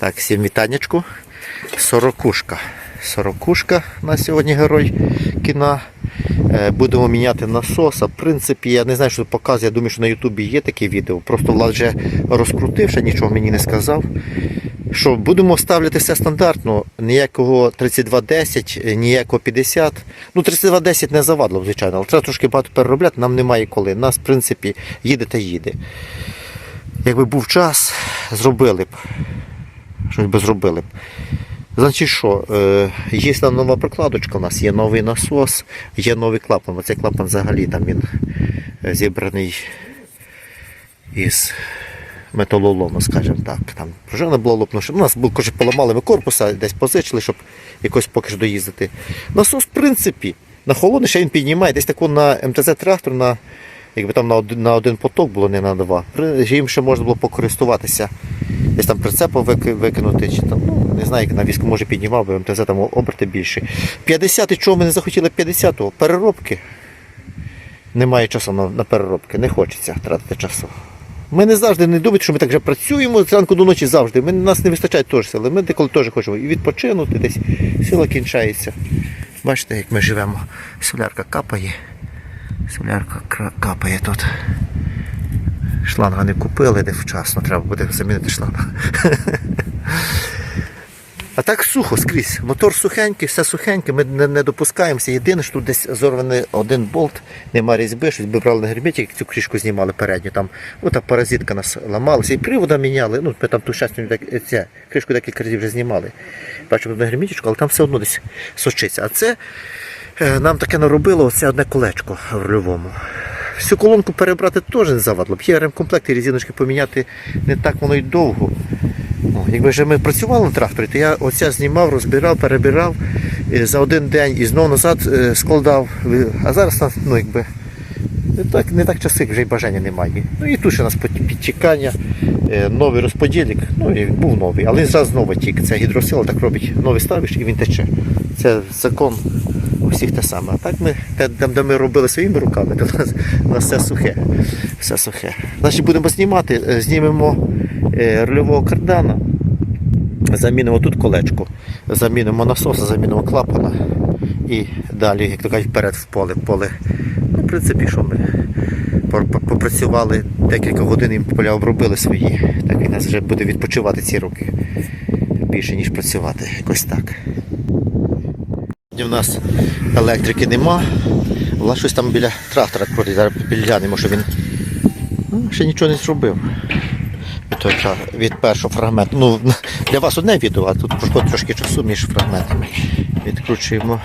Так, всім вітаннячку. Сорокушка. Сорокушка на сьогодні герой кіна. Е, Будемо міняти насоса. В принципі, я не знаю, що показує. Я думаю, що на Ютубі є таке відео. Просто Влад вже розкрутив, ще нічого мені не сказав. Що будемо ставити все стандартно, ніякого 3210, е, ніякого 50. Ну, 3210 не завадло, звичайно, але треба трошки багато переробляти, нам немає коли. Нас, в принципі, їде та їде. Якби був час, зробили б. Щось би зробили. Значить що, е, є там нова прокладочка, у нас є новий насос, є новий клапан. Оцей клапан взагалі там він е, зібраний із металолому, скажімо так. Там пружина була лопнувши. У нас був, каже, поламали ми корпуса, десь позичили, щоб якось поки що доїздити. Насос, в принципі, на холодний ще він піднімає, десь таку на МТЗ-трактор, на, якби там на один, на один поток було, не на два. Їм ще можна було покористуватися. Десь там прицепом вики- викинути, чи там, ну, не знаю, як на візку може піднімав, бо МТЗ там оберти більше. 50 і чого ми не захотіли 50-го? Переробки. Немає часу на, на переробки, не хочеться тратити часу. Ми не завжди не думаємо, що ми так вже працюємо з ранку до ночі завжди. Ми, нас не вистачає теж сили. Ми деколи теж хочемо і відпочинути, десь сила кінчається. Бачите, як ми живемо. Солярка капає. Солярка капає тут. Шланга не купили, де вчасно, треба буде замінити шланг. А так сухо скрізь. Мотор сухенький, все сухеньке, ми не, не допускаємося. Єдине, що тут десь зорваний один болт, нема різьби, щось би брали на герметик, цю кришку знімали передню. Там, ну, та паразитка нас ламалася, і привода міняли. Ну, ми там ту щастю, ця, кришку декілька разів вже знімали. Бачимо на герметичку, але там все одно десь сочиться. А це е, нам таке наробило оце одне колечко в рульовому. Всю колонку перебрати теж не завадло. б. Є ремкомплект і резиночки поміняти не так воно й довго. Ну, якби вже ми працювали на тракторі, то я оця знімав, розбирав, перебирав е, за один день і знову назад е, складав. Е, А зараз ну, якби, не так, не так часи, вже й бажання немає. Ну і тут ще у нас під- підтікання, новий розподільник, ну і був новий, але зразу знову тік. Це гідросила так робить, новий ставиш і він тече. Це закон у те саме. А так ми, там, де ми робили своїми руками, то у нас, у нас все сухе. Все сухе. Значить будемо знімати, е, знімемо е, рульового кардана. Замінимо тут колечко, замінимо насос, замінимо клапана і далі, як то кажуть, вперед в поле. Поле. Ну, в принципі, що ми попрацювали декілька годин і поля обробили свої. Так і нас вже буде відпочивати ці роки більше, ніж працювати. Якось так. Сьогодні в нас електрики нема. Вона щось там біля трактора підглянемо, що він ну, ще нічого не зробив. Від, першого фрагменту. Ну, для вас одне відео, а тут проходить трошки часу між фрагментами. Відкручуємо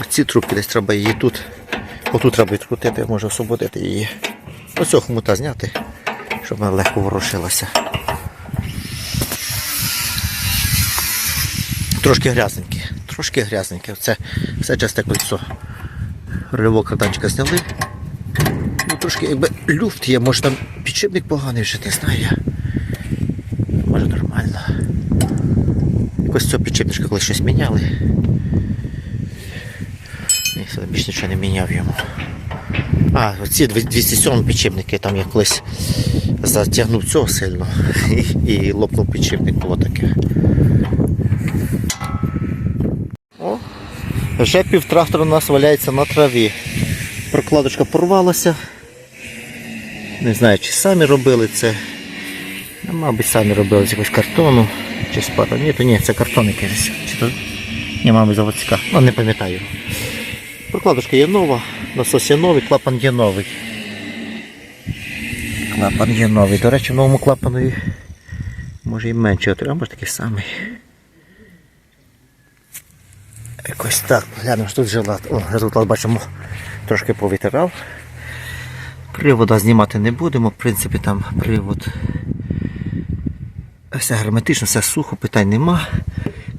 оці трубки, десь треба її тут. Отут треба відкрутити, може освободити її. Ось цього хомута зняти, щоб вона легко ворушилася. Трошки грязненькі, трошки грязненькі. Це все часте кольцо. Рульового карданчика зняли. Ну, трошки якби люфт є, може там підшипник поганий вже, не знаю я. Може нормально. Якось цього підшипничка коли щось міняли. І все, більше нічого не міняв йому. А, оці 207 підшипники, там я колись затягнув цього сильно і, і лопнув підшипник, було таке. О, вже півтрактора у нас валяється на траві. Прокладочка порвалася. Не знаю, чи самі робили це. Ну, мабуть, самі робили з якогось картону чи з пара. Ні, то ні, це картон якийсь. Чи то... Ні, мабуть, заводська. Ну, не пам'ятаю. Прокладочка є нова, насос є новий, клапан є новий. Клапан є новий. До речі, в новому клапанові може і менше, а може такий самий. Якось так, глянемо, що тут жила. О, результат бачимо, трошки повитирав. Привода знімати не будемо, в принципі, там привод. Все герметично, все сухо, питань нема.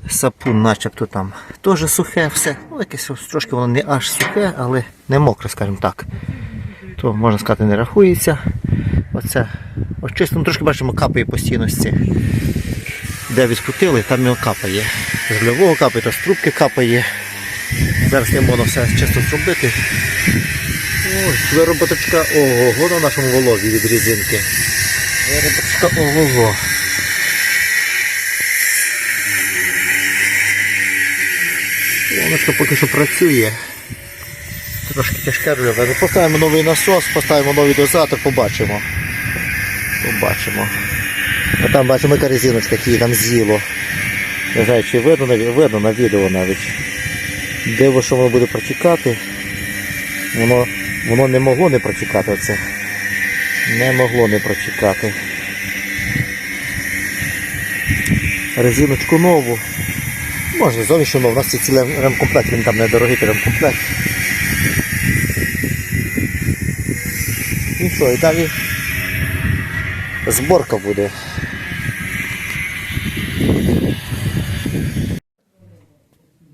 Сапун начебто там теж сухе все. Ну, якесь трошки воно не аж сухе, але не мокре, скажімо так. То можна сказати не рахується. Оце ось чисто, ну, трошки бачимо, капає постійно з цих де відкрутили, там його капає. З льового капає, то з трубки капає. Зараз не можна все чисто зробити. Ось, вироботочка ого-го на нашому волові від різинки. Вироботочка ого-го. Волочко поки що працює. Трошки тяжке рульове. Поставимо новий насос, поставимо новий дозатор, побачимо. Побачимо. А там бачимо, яка резиночка, які там з'їло. Не знаю, чи видно, видно на відео навіть. Диво, що воно буде протікати. Воно, воно не могло не протікати оце. Не могло не протікати. Резиночку нову. Можна зовнішню нову. У нас є цілий ремкомплект, він там недорогий ремкомплект. І що, і далі зборка буде.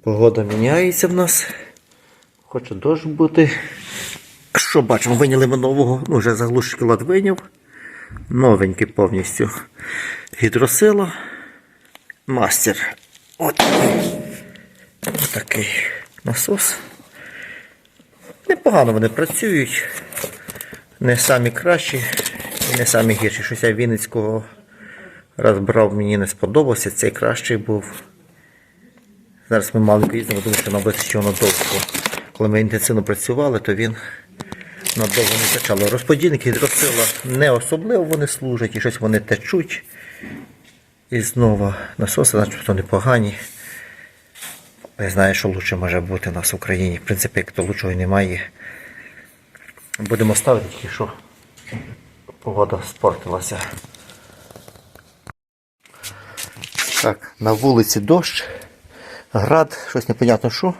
Погода міняється в нас. Хоче дощ бути. Що бачимо, виняли ми нового, ну вже заглушки лад виняв. Новенький повністю. Гідросила. Мастер. От. Такий насос. Непогано вони працюють. Не самі кращі і не самі гірші. Щось я Вінницького раз брав, мені не сподобався. Цей кращий був. Зараз ми маленько їздимо, тому що набити що надовго. Коли ми інтенсивно працювали, то він надовго не качало. Розподільники гідросила не особливо вони служать і щось вони течуть. І знову насоси, начебто непогані. Не знаю, що лучше може бути у нас в Україні. В принципі, як то лучшого немає. Будемо ставити тільки що погода спортилася. Так, на вулиці дощ, град, щось непонятно що.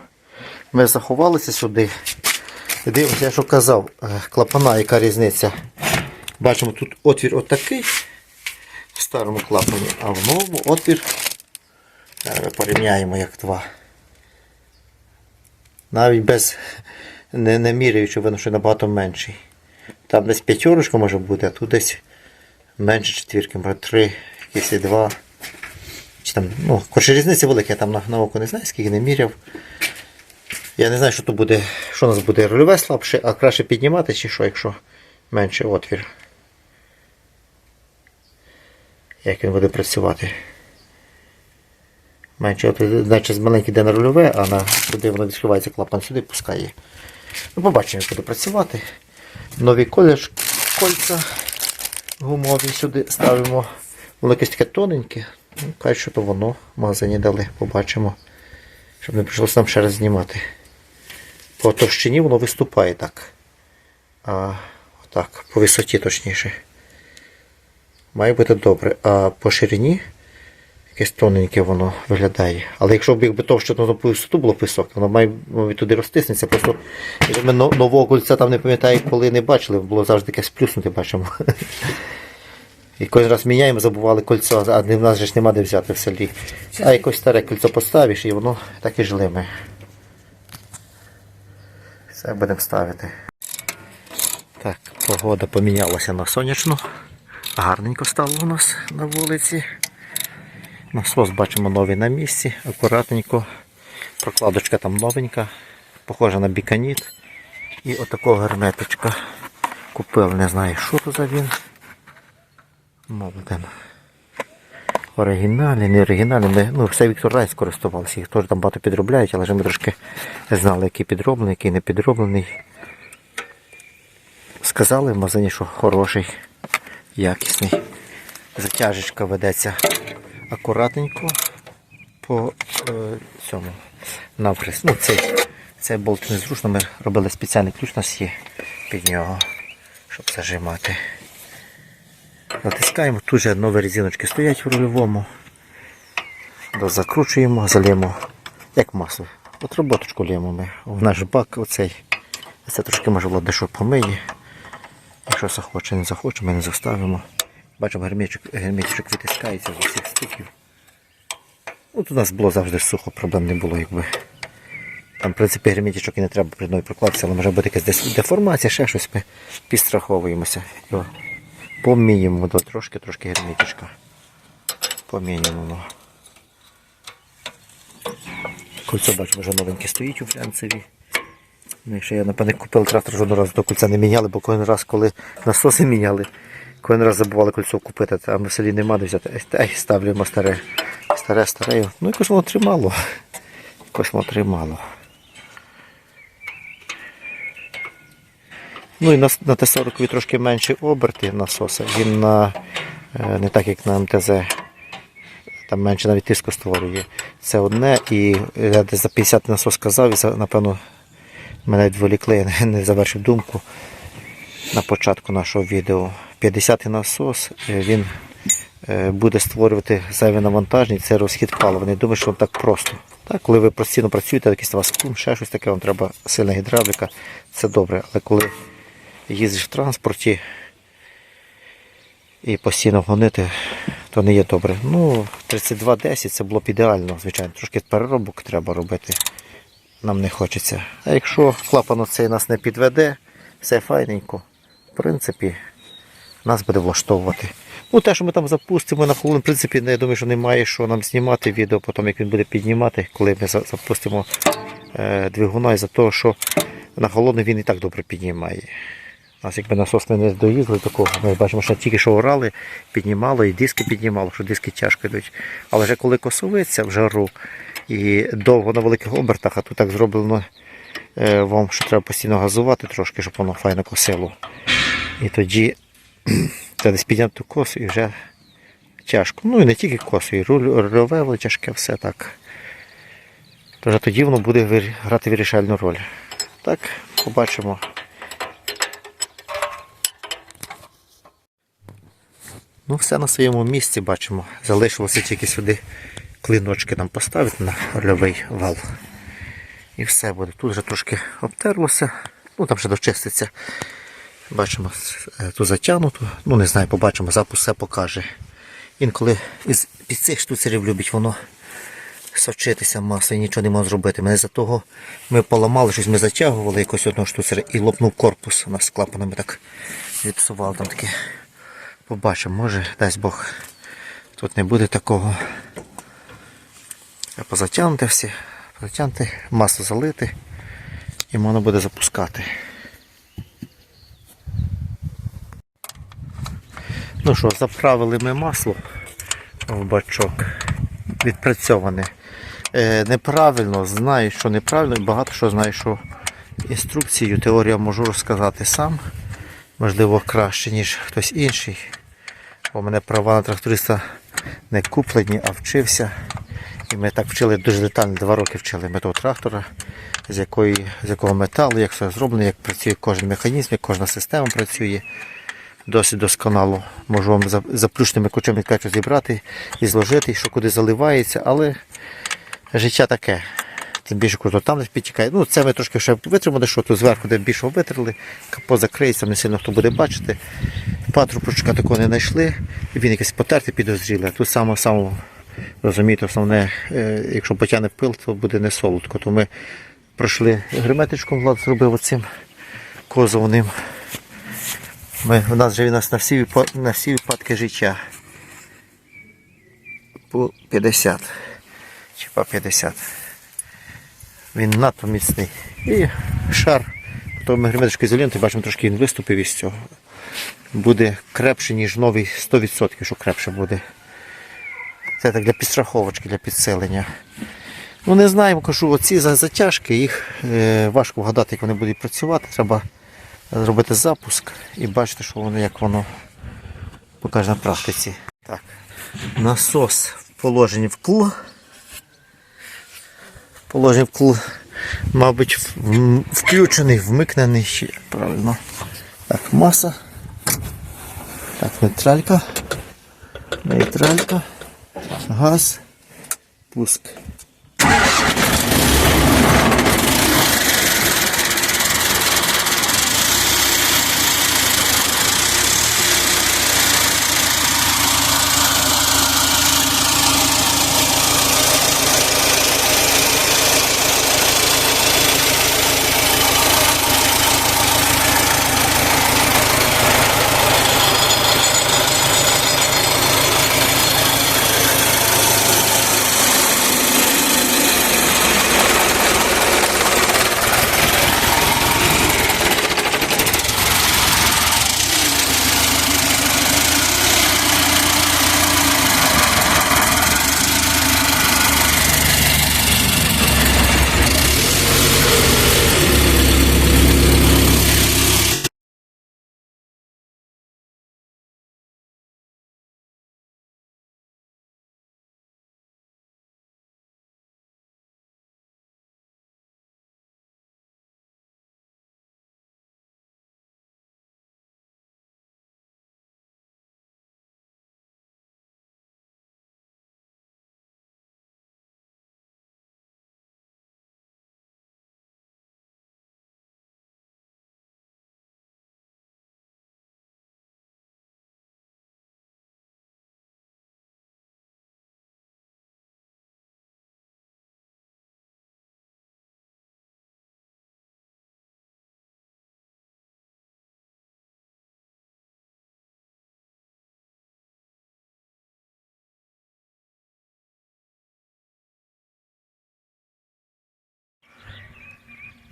Ми заховалися сюди. Дивимося, я що казав, е, клапана, яка різниця. Бачимо, тут отвір отакий в старому клапані, а в новому отвір. Ми порівняємо як два. Навіть без не, не міряючи, видно, що набагато менший. Там десь п'ятерочка може бути, а тут десь менше четвірки, може три, якісь два. Чи там, ну, коротше, різниця велика, я там на, на око не знаю, скільки не міряв. Я не знаю, що тут буде, що у нас буде рульове слабше, а краще піднімати, чи що, якщо менше отвір. Як він буде працювати. Менше отвір, значить маленький йде на рульове, а на сюди воно відкривається клапан сюди пускає. Ну, побачимо, як буде працювати. Нові колір, кольця гумові сюди ставимо. Воно якесь таке тоненьке. Ну, що то воно в магазині дали, побачимо. Щоб не прийшлося нам ще раз знімати. По товщині воно виступає так. А так, по висоті точніше. Має бути добре. А по ширині якесь тоненьке воно виглядає. Але якщо б якби товще, то по висоту було б високе, воно має туди розтиснеться. Просто ми нового кольця там не пам'ятаю, коли не бачили, було завжди якесь плюснути, бачимо. І кожен раз міняємо, забували кольцо, а в нас же ж нема де взяти в селі. А якось старе кольцо поставиш і воно так і жлиме. Все будемо ставити. Так, погода помінялася на сонячну. Гарненько стало у нас на вулиці. Насос бачимо новий на місці, акуратненько. Прокладочка там новенька, похожа на біканіт. І отакого герметичка купив, не знаю, що то за він. Молоден. Оригінальний, не оригінальний. Ми, ну, все Віктор Райс користувався. Їх теж там багато підробляють, але ж ми трошки знали, який підроблений, який не підроблений. Сказали в магазині, що хороший, якісний. Затяжечка ведеться акуратненько по е, цьому навхрест. Ну, цей, цей болт незручно. Ми робили спеціальний ключ, у нас є під нього, щоб зажимати. Натискаємо, тут же нові резиночки стоять в рульовому. Закручуємо, залємо як масло. От роботочку лємо ми. В наш бак оцей. Це трошки може було дещо помиє. Якщо захоче, не захоче, ми не заставимо. Бачимо, герметичок, витискається з усіх стиків. От у нас було завжди сухо, проблем не було, якби. Там, в принципі, герметичок і не треба при прокладці, але може бути якась деформація, ще щось ми підстраховуємося. По мінімуму, трошки, трошки герметичка. По мінімуму. Бачимо, вже новеньке стоїть у флянцеві. Ну, ще я напевне купив трактор жодного разу до кольця не міняли, бо кожен раз, коли насоси міняли, кожен раз забували кольцо купити, а в селі нема де взяти. Ей, ставлюємо старе. Старе, старе. Ну якось воно тримало. Якось воно тримало. Ну і на, на Т-40 трошки менші оберти насоса. Він на, е, не так як на МТЗ, там менше навіть тиску створює. Це одне, і я десь за 50 насос сказав, і за- напевно мене відволікли, я не- завершив думку на початку нашого відео. 50 насос, е, він е, буде створювати зайве навантаження, це розхід палива. Не думаю, що вам так просто. Так, коли ви постійно працюєте, якийсь у вас кум, ще щось таке, вам треба сильна гідравліка, це добре. Але коли їздиш в транспорті і постійно гонити, то не є добре. Ну, 32-10 це було б ідеально, звичайно. Трошки переробок треба робити. Нам не хочеться. А якщо клапан оцей нас не підведе, все файненько. В принципі, нас буде влаштовувати. Ну, те, що ми там запустимо на холодну, в принципі, я думаю, що немає що нам знімати відео, потім як він буде піднімати, коли ми запустимо е, двигуна, із-за того, що на холодну він і так добре піднімає. Нас якби насосни не доїздили такого, ми бачимо, що тільки що орали, піднімало і диски піднімало, що диски тяжко йдуть. Але вже коли косовиться в жару і довго на великих обертах, а тут так зроблено е, вам, що треба постійно газувати трошки, щоб воно файно косило. І тоді треба десь підняти косу і вже тяжко. Ну і не тільки косу, і руль, рульове тяжке, все так. Тож тоді воно буде грати вирішальну роль. Так, побачимо. Ну, все на своєму місці бачимо. Залишилося тільки сюди клиночки нам поставити на рольовий вал. І все буде. Тут вже трошки обтерлося, ну там ще дочиститься. Бачимо, е, тут затягнуто. Ну не знаю, побачимо, запуск все покаже. Інколи із під цих штуцерів любить воно сочитися масою, нічого не можна зробити. Мене за того ми поламали щось, ми затягували якось одного штуцера і лопнув корпус. У нас клапанами так відпсував там таке. Побачимо, може, дасть Бог, тут не буде такого. Позатягнути всі, позатягнути, масло залити і можна буде запускати. Ну що, заправили ми масло в бачок. Відпрацьоване. Е, неправильно, знаю, що неправильно, і багато що знаю, що інструкцію, теорію можу розказати сам. Можливо, краще, ніж хтось інший. Бо мене права на тракториста не куплені, а вчився. І ми так вчили дуже детально, два роки вчили ми трактора, з, якої, з якого металу, як все зроблено, як працює кожен механізм, як кожна система працює. Досить досконало можу вам за- заплющеними ключами кажу, зібрати і зложити, що куди заливається, але життя таке. Тим більше, коли там десь підтікає. Ну, це ми трошки ще витримали, що тут зверху де більше витерли, капот закриється, не сильно хто буде бачити. Патрубочка такого не знайшли, він якийсь потертий підозрілий. Тут саме саме розумієте, основне, е, якщо потягне пил, то буде не солодко. То ми пройшли герметичком, Влад зробив оцим козовним. Ми, у нас же у нас на всі, на всі випадки життя. По 50. Чи по 50. Він надто міцний. І шар. То ми герметичкою ізолінти, бачимо, трошки він виступив із цього. Буде крепше, ніж новий 100%, що крепше буде. Це так для підстраховочки, для підсилення. Ну не знаємо, кажу, оці затяжки, їх е, важко вгадати, як вони будуть працювати. Треба зробити запуск і бачити, що воно як воно покаже на практиці. Так. Насос в положенні вкл. Положення вкл, мабуть, включений, вмикнений ще правильно. Так, маса. Так, нейтралька. Нейтралька. Газ. Пуск.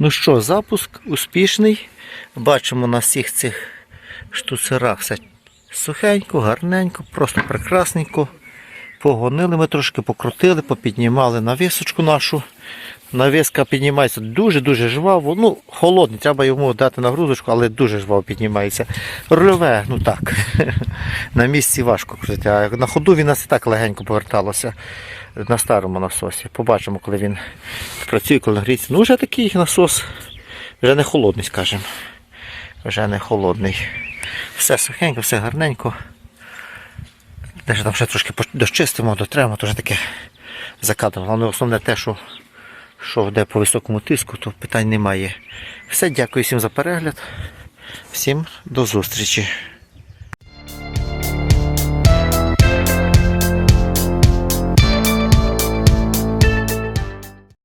Ну що, запуск успішний. Бачимо на всіх цих штуцерах все сухенько, гарненько, просто прекрасненько. Погонили ми трошки, покрутили, попіднімали навісочку нашу. Навіска піднімається дуже-дуже жваво. Ну, холодний, треба йому дати нагрузочку, але дуже жваво піднімається. Рульове, ну так. На місці важко крутити. А на ходу він нас і так легенько поверталося на старому насосі. Побачимо, коли він працює, коли гріється. Ну, вже такий насос, вже не холодний, скажімо. Вже не холодний. Все сухенько, все гарненько. Даже там ще трошки дощистимо, дотремо, то вже таке закадимо. Але основне те, що, що йде по високому тиску, то питань немає. Все, дякую всім за перегляд. Всім до зустрічі.